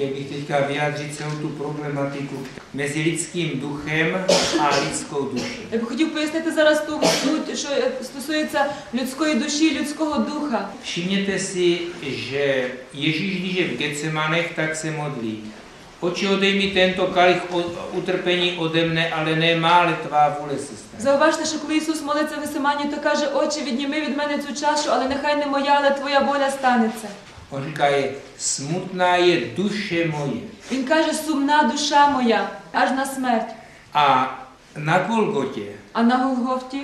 chtěl bych teďka vyjádřit celou tu problematiku mezi lidským duchem a lidskou duší. Я б хотів пояснити зараз ту суть, що е, стосується людської душі, людського духа. Všimněte si, že Ježíš, když je v Getsemanech, tak se modlí. Oči odej mi tento kalich utrpení ode mne, ale ne má, ale tvá vůle se stane. Зауважте, що коли Ісус молиться в Гесимані, то каже, Отче, відніми від мене цю чашу, але нехай не моя, але твоя воля станеться. On říká, je smutná je duše moje. Він каже, сумна душа моя, аж на смерть. A na Golgotě А на Голгофті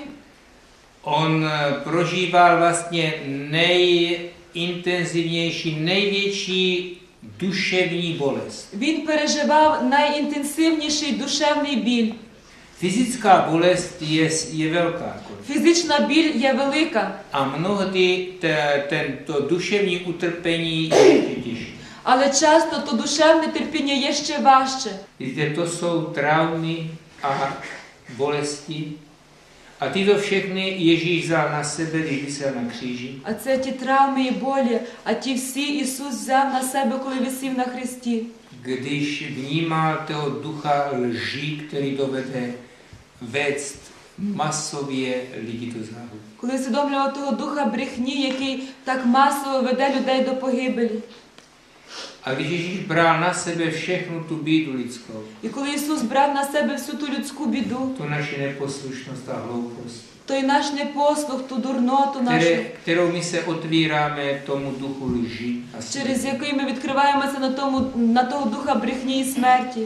on eh, prožíval vlastně nejintenzivnější, největší duševní bolest. він переживав найінтенсивніший душевний біль. Fyzická bolest je, je velká. Фізична біль є велика, A mnohdy te, tento duševní utrpení je ještě těžší. але часто то душевне терпіння є ще важче. Víte, to jsou traumy a bolesti. A tyto všechny Ježíš vzal na sebe, když vysel na kříži. А це ті травми і болі, а ті всі Ісус взяв на себе, коли висів на хресті. Když vnímal toho ducha lži, který dovede vést masově lidi do záhuby. Коли усвідомлював того духа брехні, який так масово веде людей до погибелі. A když Ježíš bral na sebe všechnu tu bídu lidskou, І коли Ісус брав на себе всю ту людську біду, tu naši neposlušnost a hloupost, той наш непослух, ту дурноту нашу, kterou my se otvíráme tomu duchu lži через який ми відкриваємося на, тому, на того духа брехні і смерті,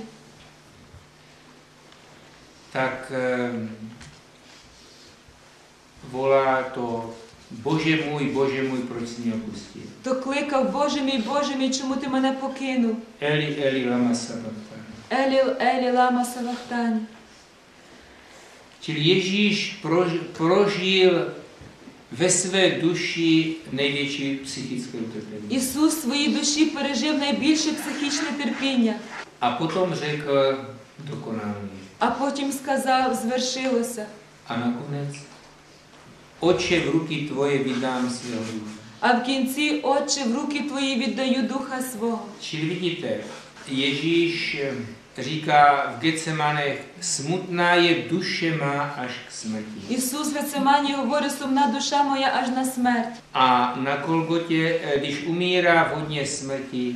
tak eh, volá to Bože můj, Bože můj, proč jsi mě opustil? то кликав, Боже мій, Боже мій, чому ти мене покинув? Eli, Eli, lama sabachthani. Елі, Елі, лама Савахтані. Čili Ježíš prož- prožil ve své duši největší psychické utrpení. Ісус в своїй душі пережив найбільше психічне терпіння, A potom řekl dokonalý. а потім сказав, звершилося. A nakonec, oče, v ruky tvoje vydám svého ducha. А в кінці, Отче, в руки Твої віддаю духа свого. Čili vidíte, Ježíš eh, říká v Getsemanech, smutná je duše má až k smrti. Ісус в Гецимані говорить, сумна душа моя аж на смерть. A na Kolgotě, eh, když umírá v hodně smrti,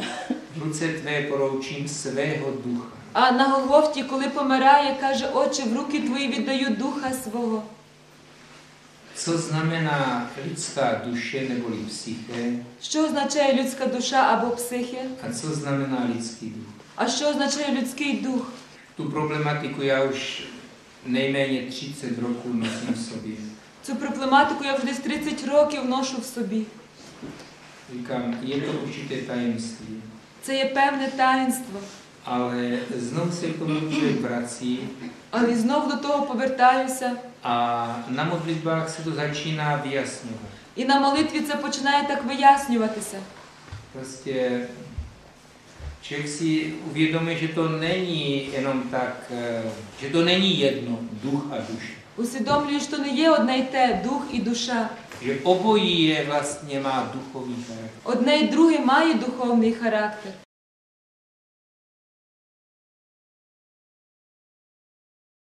ruce tvé poroučím svého. А на Голгофті, коли помирає, каже, Отче, в руки Твої віддаю духа свого. Co znamená lidská duše neboli psyché Що означає людська душа або психія? a co znamená lidský duch? А що означає людський дух? Tu problematiku já už nejméně 30 roků nosím v sobě. Цю проблематику я вже десь 30 років ношу в собі. Říkám, je to určité tajemství, Це є певне таїнство. znovu se k tomu Але знов до того повертаюся. na modlitbách se to začíná vyjasňovat. І на молитві це починає так вияснюватися. Prostě člověk si uvědomí, že to není jenom tak, eh, že to není jedno, duch a duše. Усвідомлюю, що не є одне й те дух і душа. Že obojí je vlastně má duchovní charakter. Одне й друге має духовний характер.